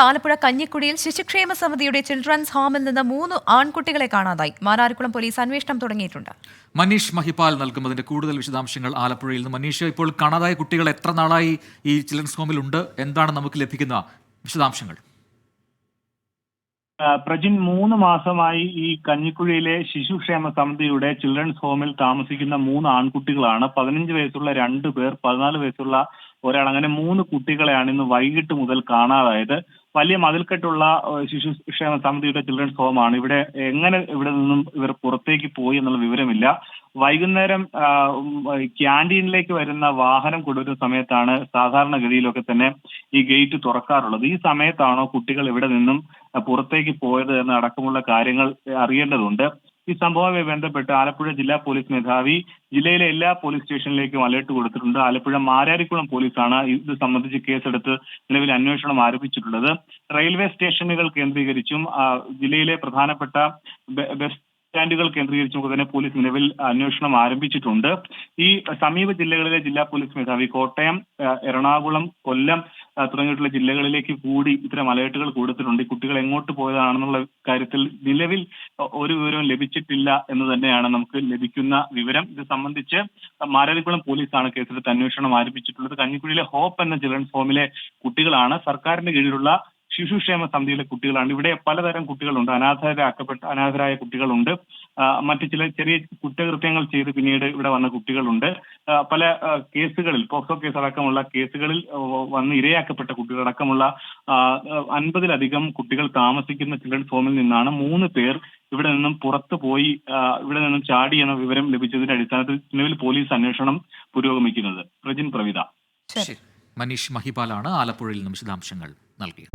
ആലപ്പുഴ കഞ്ഞിക്കുടിയിൽ ശിശുക്ഷേമ സമിതിയുടെ ചിൽഡ്രൻസ് ഹോമിൽ നിന്ന് മൂന്ന് ആൺകുട്ടികളെ കാണാതായി. മാരാരിക്കുളം പോലീസ് അന്വേഷണം തുടങ്ങിയിട്ടുണ്ട്. മനീഷ് മഹിപാൽ നൽകുന്നതിന്റെ കൂടുതൽ വിശദാംശങ്ങൾ ആലപ്പുഴയിൽ നിന്ന്. മനീഷ് ഇപ്പോൾ കാണാതായ കുട്ടികൾ എത്ര നാളായി ഈ ചിൽഡ്രൻസ് ഹോമിൽ ഉണ്ട്? എന്താണ് നമുക്ക് ലഭിക്കുന്ന വിശദാംശങ്ങൾ? പ്രജിൻ മൂന്ന് മാസമായി ഈ കഞ്ഞിക്കുഴിയിലെ ശിശുക്ഷേമ സമിതിയുടെ ചിൽഡ്രൻസ് ഹോമിൽ താമസിക്കുന്ന മൂന്ന് ആൺകുട്ടികളാണ്. പതിനഞ്ച് വയസ്സുള്ള രണ്ട് പേർ പതിനാല് വയസ്സുള്ള ഒരാൾ. അങ്ങനെ മൂന്ന് കുട്ടികളെയാണ് ഇന്ന് വൈകിട്ട് മുതൽ കാണാതായത്. വലിയ മതിൽക്കെട്ടുള്ള ശിശു ശിശുക്ഷേമ സമിതിയുടെ ചിൽഡ്രൻസ് ഹോമാണ്. ഇവിടെ എങ്ങനെ ഇവിടെ നിന്നും ഇവർ പുറത്തേക്ക് പോയി എന്നുള്ള വിവരമില്ല. വൈകുന്നേരം ക്യാന്റീനിലേക്ക് വരുന്ന വാഹനം കൊണ്ടുവരുന്ന സമയത്താണ് സാധാരണഗതിയിലൊക്കെ തന്നെ ഈ ഗേറ്റ് തുറക്കാറുള്ളത്. ഈ സമയത്താണോ കുട്ടികൾ ഇവിടെ നിന്നും പുറത്തേക്ക് പോയത് എന്ന അടക്കമുള്ള കാര്യങ്ങൾ അറിയേണ്ടതുണ്ട്. ഈ സംഭവവുമായി ബന്ധപ്പെട്ട് ആലപ്പുഴ ജില്ലാ പോലീസ് മേധാവി ജില്ലയിലെ എല്ലാ പോലീസ് സ്റ്റേഷനിലേക്കും അലേർട്ട് കൊടുത്തിട്ടുണ്ട്. ആലപ്പുഴ മാരാരിക്കുളം പോലീസാണ് ഇത് സംബന്ധിച്ച് കേസെടുത്ത് നിലവിൽ അന്വേഷണം ആരംഭിച്ചിട്ടുള്ളത്. റെയിൽവേ സ്റ്റേഷനുകൾ കേന്ദ്രീകരിച്ചും ജില്ലയിലെ പ്രധാനപ്പെട്ട ബസ് സ്റ്റാൻഡുകൾ കേന്ദ്രീകരിച്ചും തന്നെ പോലീസ് നിലവിൽ അന്വേഷണം ആരംഭിച്ചിട്ടുണ്ട്. ഈ സമീപ ജില്ലകളിലെ ജില്ലാ പോലീസ് മേധാവി കോട്ടയം എറണാകുളം കൊല്ലം തുടങ്ങിയിട്ടുള്ള ജില്ലകളിലേക്ക് കൂടി ഇത്തരം അലേർട്ടുകൾ കൊടുത്തിട്ടുണ്ട്. കുട്ടികൾ എങ്ങോട്ട് പോയതാണെന്നുള്ള കാര്യത്തിൽ നിലവിൽ ഒരു വിവരവും ലഭിച്ചിട്ടില്ല എന്ന് തന്നെയാണ് നമുക്ക് ലഭിക്കുന്ന വിവരം. ഇത് സംബന്ധിച്ച് മാരാരിക്കുളം പോലീസാണ് കേസെടുത്ത് അന്വേഷണം ആരംഭിച്ചിട്ടുള്ളത്. കഞ്ഞിക്കുഴിയിലെ ഹോപ്പ് എന്ന ചിൽഡ്രൻസ് ഹോമിലെ കുട്ടികളാണ് സർക്കാരിന്റെ കീഴിലുള്ള ശിശുക്ഷേമ സമിതിയിലെ കുട്ടികളാണ്. ഇവിടെ പലതരം കുട്ടികളുണ്ട്. അനാഥരാക്കപ്പെട്ട അനാഥരായ കുട്ടികളുണ്ട്. മറ്റു ചില ചെറിയ കുറ്റകൃത്യങ്ങൾ ചെയ്ത് പിന്നീട് ഇവിടെ വന്ന കുട്ടികളുണ്ട്. പല കേസുകളിൽ പോക്സോ കേസ് അടക്കമുള്ള കേസുകളിൽ വന്ന് ഇരയാക്കപ്പെട്ട കുട്ടികളടക്കമുള്ള അൻപതിലധികം കുട്ടികൾ താമസിക്കുന്ന ചിൽഡ്രൻസ് ഹോമിൽ നിന്നാണ് മൂന്ന് പേർ ഇവിടെ നിന്നും പുറത്തു പോയി ഇവിടെ നിന്നും ചാടി എന്ന വിവരം ലഭിച്ചതിന്റെ അടിസ്ഥാനത്തിൽ നിലവിൽ പോലീസ് അന്വേഷണം പുരോഗമിക്കുന്നത്. പ്രജിൻ പ്രവിത. ശരി. മനീഷ് മഹിപാലാണ് ആലപ്പുഴയിൽ നിന്നും വിശദാംശങ്ങൾ നൽകിയത്.